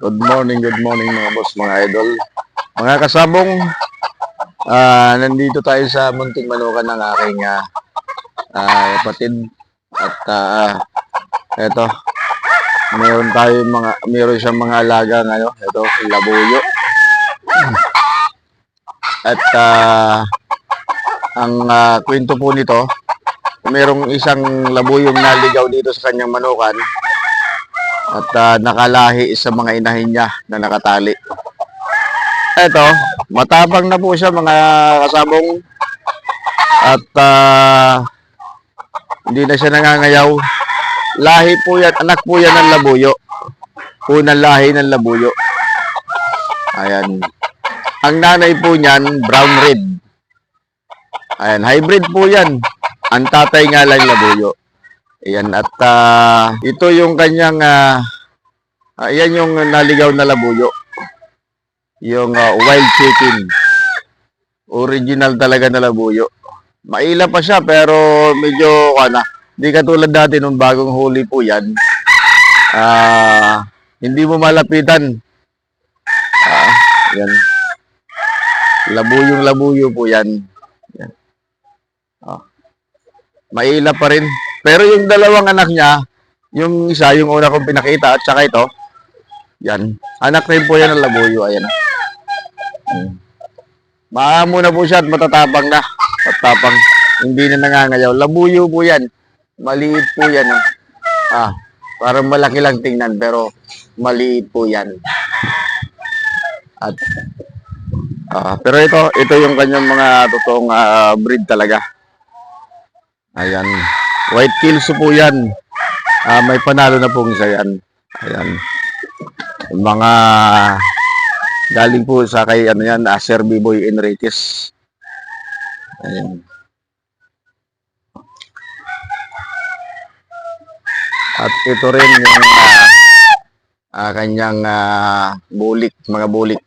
Good morning, good morning mga boss, mga idol. Mga kasabong, ah nandito tayo sa munting manukan ng aking ah, ah, kapatid. At ah, eto, meron tayo mga, meron siyang mga alaga ngayon. Ito, labuyo. At ah, ang ah, kwento po nito, merong isang labuyong naligaw dito sa kanyang manukan at ah, nakalahi sa mga inahin niya na nakatali. Eto, matapang na po siya mga kasabong at ah, hindi na siya nangangayaw. Lahi po yan, anak po yan ng labuyo. Unang lahi ng labuyo. Ayan. Ang nanay po niyan, brown red. Ayan, hybrid po yan. Ang tatay nga lang labuyo. Ayan, at ah, ito yung kanyang, ah, ah, yan yung naligaw na labuyo. Yung ah, wild chicken. Original talaga na labuyo. Maila pa siya pero medyo, ano, hindi katulad dati nung bagong huli po yan. Ah, hindi mo malapitan. Ah, yan. Labuyong labuyo po yan. yan. Ah. Maila pa rin. Pero yung dalawang anak niya, yung isa, yung una kong pinakita, at saka ito, yan. Anak rin po yan ng labuyo. Ayan. Hmm. Maamo po siya at matatapang na. Matapang. Hindi na nangangayaw. Labuyo po yan. Maliit po yan. ah. Ah, parang malaki lang tingnan pero maliit po yan. At ah, pero ito, ito yung kanyang mga totoong ah, breed talaga. Ayan. White kills po yan. Ah, may panalo na pong isa yan. Ayan. Yung mga galing po sa kay ano yan, uh, Sir Biboy Enriquez. Ayan. At ito rin yung ah, ah, kanyang ah, bulik, mga bulik.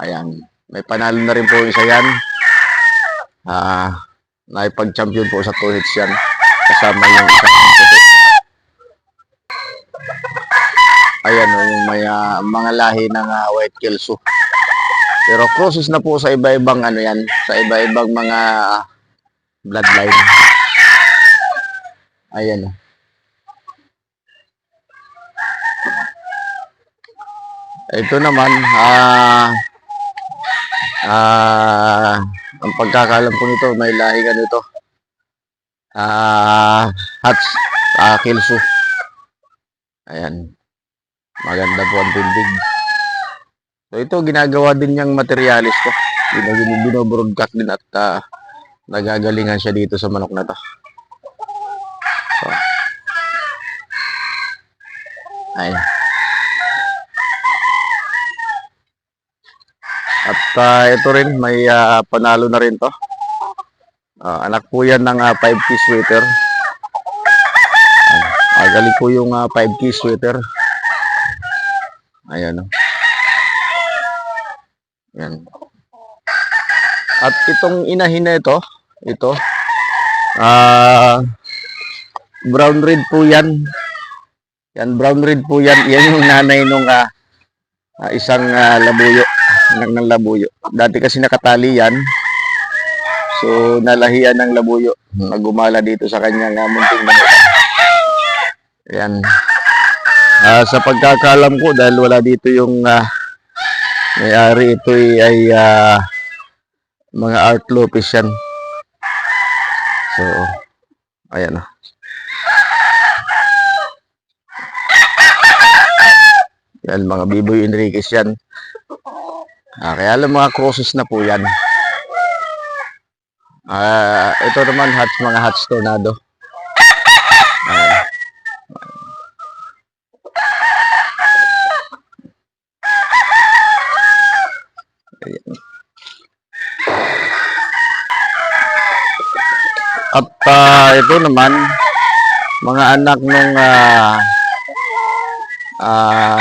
Ayan. May panalo na rin po isa yan. Ah, naipag-champion po sa two hits yan. Kasama yung isang puti. Ayan o, yung may, ah, mga lahi ng ah, white kelso. Pero crosses na po sa iba-ibang ano yan, sa iba-ibang mga ah, bloodline. Ayan o. Ito naman, ah, ah, ang pagkakalam ko nito, may lahi ka nito. Ah, hats, ah. Ayan. Maganda po ang tindig. So ito, ginagawa din niyang materialis ko. Binobroadcast din at ah, nagagalingan siya dito sa manok na to. So. Ayan. At ah, ito rin, may ah, panalo na rin to. Ah, anak po yan ng 5K sweater. Ah, galing po yung 5K sweater. Ayan. oh. Ayan. At itong inahin na ito, ito, ah, brown red po yan. Yan, brown red po yan. Yan yung nanay nung ah, ah, isang ah, labuyo, anak ng labuyo. Dati kasi nakatali yan. So, nalahian ng labuyo. Nagumala dito sa kanyang uh, munting manok. Ayan. Ah, sa pagkakalam ko, dahil wala dito yung ah, may-ari, ito ay, ay ah, mga art lopes yan. So, ayan na. Yan, mga Biboy Enriquez yan. Ah, kaya lang mga crosses na po yan. Ah, ito naman hats mga hats tornado. Ayan. At ah, ito naman mga anak nung ah ah,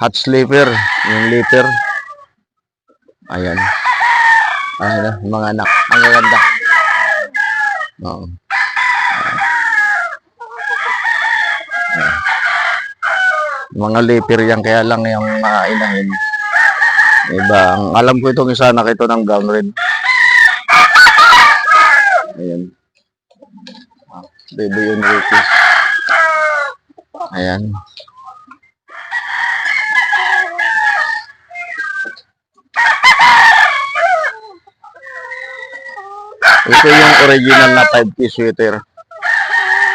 hot sleeper, yung liter. Ayan. Ayan, mga anak. Ang ganda. Oo. Mga leper yan, kaya lang yung mga inahin. Iba, ang alam ko itong isa na ito ng brown red. Ayan. Baby yun, Rufus. Ayan. Ito yung original na 5 piece sweater.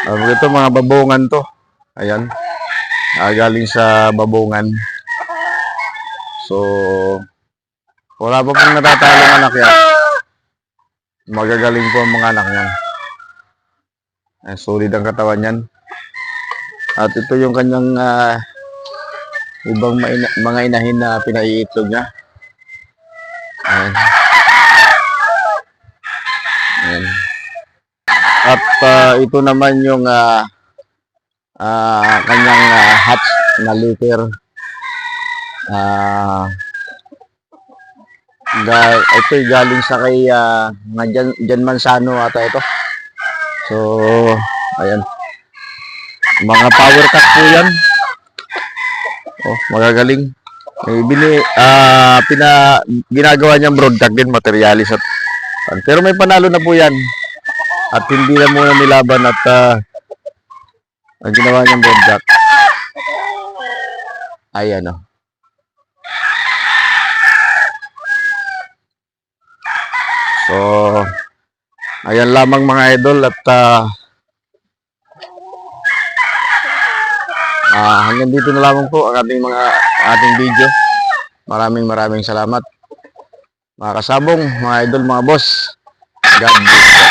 Uh, ito mga babungan to. Ayan. Ah, galing sa babungan. So, wala pa pong natatalong anak yan. Magagaling po ang mga anak niyan. Eh, solid ang katawan niyan. At ito yung kanyang ah, ibang maina- mga inahin na pinaiitlog niya. Ayan. Ah, ito naman yung ah, ah, kanyang ah, hatch na liter. Ah, ga, ito galing sa kay nga Jan, Jan Mansano ata ito. So, ayan. Mga power cut po yan. Oh, magagaling. Eh, bini, ah, pina, ginagawa niyang broadcast din, materialis at pero may panalo na po yan. At hindi na muna nilaban at ah, ang ginawa niyang broadcast. Ayan oh. So, ayan lamang mga idol at ah, ah, hanggang dito na lamang po ang ating mga ating video. Maraming maraming salamat. Mga kasabong, mga idol, mga boss. God bless.